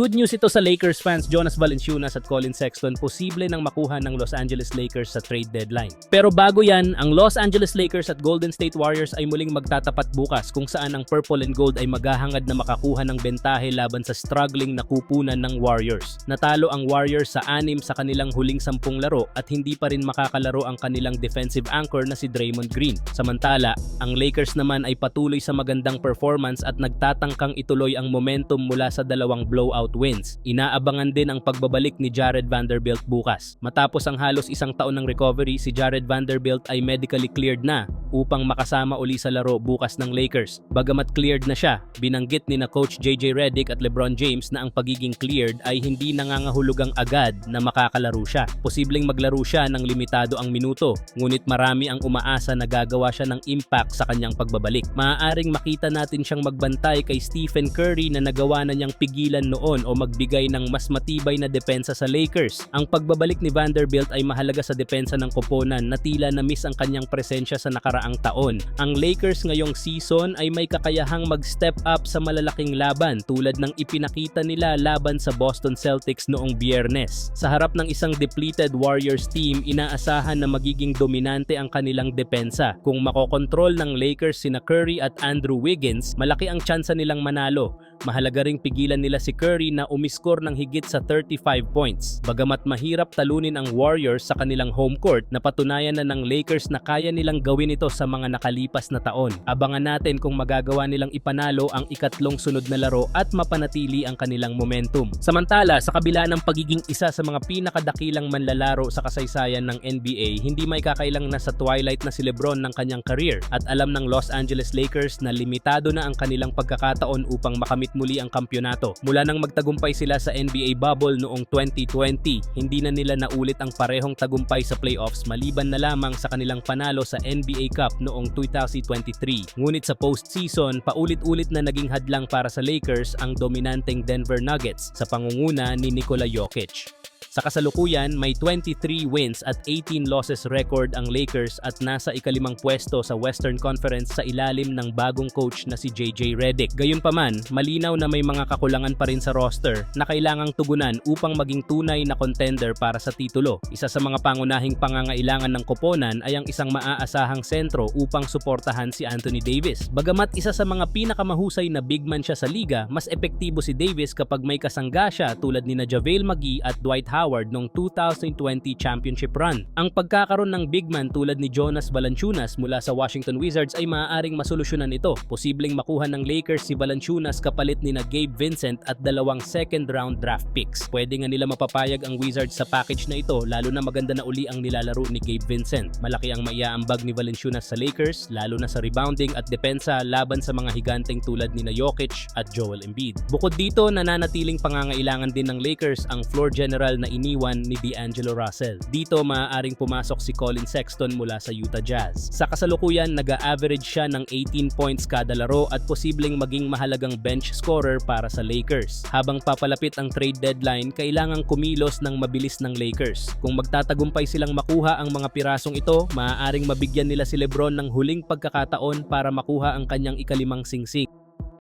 Good news ito sa Lakers fans Jonas Valanciunas at Colin Sexton posible nang makuha ng Los Angeles Lakers sa trade deadline. Pero bago yan, ang Los Angeles Lakers at Golden State Warriors ay muling magtatapat bukas kung saan ang purple and gold ay maghahangad na makakuha ng bentahe laban sa struggling na kupunan ng Warriors. Natalo ang Warriors sa anim sa kanilang huling sampung laro at hindi pa rin makakalaro ang kanilang defensive anchor na si Draymond Green. Samantala, ang Lakers naman ay patuloy sa magandang performance at nagtatangkang ituloy ang momentum mula sa dalawang blowout wins. Inaabangan din ang pagbabalik ni Jared Vanderbilt bukas. Matapos ang halos isang taon ng recovery, si Jared Vanderbilt ay medically cleared na upang makasama uli sa laro bukas ng Lakers. Bagamat cleared na siya, binanggit ni na coach JJ Redick at LeBron James na ang pagiging cleared ay hindi nangangahulugang agad na makakalaro siya. Posibleng maglaro siya ng limitado ang minuto, ngunit marami ang umaasa na gagawa siya ng impact sa kanyang pagbabalik. Maaaring makita natin siyang magbantay kay Stephen Curry na nagawa na niyang pigilan noon o magbigay ng mas matibay na depensa sa Lakers. Ang pagbabalik ni Vanderbilt ay mahalaga sa depensa ng koponan na tila na miss ang kanyang presensya sa nakaraang taon. Ang Lakers ngayong season ay may kakayahang mag-step up sa malalaking laban tulad ng ipinakita nila laban sa Boston Celtics noong biyernes. Sa harap ng isang depleted Warriors team, inaasahan na magiging dominante ang kanilang depensa. Kung makokontrol ng Lakers sina Curry at Andrew Wiggins, malaki ang tsansa nilang manalo. Mahalaga ring pigilan nila si Curry na umiskor ng higit sa 35 points. Bagamat mahirap talunin ang Warriors sa kanilang home court, napatunayan na ng Lakers na kaya nilang gawin ito sa mga nakalipas na taon. Abangan natin kung magagawa nilang ipanalo ang ikatlong sunod na laro at mapanatili ang kanilang momentum. Samantala, sa kabila ng pagiging isa sa mga pinakadakilang manlalaro sa kasaysayan ng NBA, hindi may kakailang nasa twilight na si LeBron ng kanyang career at alam ng Los Angeles Lakers na limitado na ang kanilang pagkakataon upang makamit muli ang kampyonato. Mula nang magtagumpay sila sa NBA bubble noong 2020, hindi na nila naulit ang parehong tagumpay sa playoffs maliban na lamang sa kanilang panalo sa NBA Cup noong 2023. Ngunit sa postseason, paulit-ulit na naging hadlang para sa Lakers ang dominanteng Denver Nuggets sa pangunguna ni Nikola Jokic. Sa kasalukuyan, may 23 wins at 18 losses record ang Lakers at nasa ikalimang pwesto sa Western Conference sa ilalim ng bagong coach na si JJ Redick. Gayunpaman, malinaw na may mga kakulangan pa rin sa roster na kailangang tugunan upang maging tunay na contender para sa titulo. Isa sa mga pangunahing pangangailangan ng koponan ay ang isang maaasahang sentro upang suportahan si Anthony Davis. Bagamat isa sa mga pinakamahusay na big man siya sa liga, mas epektibo si Davis kapag may kasangga siya tulad ni na JaVale McGee at Dwight Howard noong 2020 championship run. Ang pagkakaroon ng big man tulad ni Jonas Valanciunas mula sa Washington Wizards ay maaaring masolusyonan ito. Posibleng makuha ng Lakers si Valanciunas kapalit ni na Gabe Vincent at dalawang second round draft picks. Pwede nga nila mapapayag ang Wizards sa package na ito lalo na maganda na uli ang nilalaro ni Gabe Vincent. Malaki ang maiaambag ni Valanciunas sa Lakers lalo na sa rebounding at depensa laban sa mga higanteng tulad ni na Jokic at Joel Embiid. Bukod dito, nananatiling pangangailangan din ng Lakers ang floor general na iniwan ni D'Angelo Russell. Dito maaaring pumasok si Colin Sexton mula sa Utah Jazz. Sa kasalukuyan, nag-average siya ng 18 points kada laro at posibleng maging mahalagang bench scorer para sa Lakers. Habang papalapit ang trade deadline, kailangang kumilos ng mabilis ng Lakers. Kung magtatagumpay silang makuha ang mga pirasong ito, maaaring mabigyan nila si Lebron ng huling pagkakataon para makuha ang kanyang ikalimang singsing.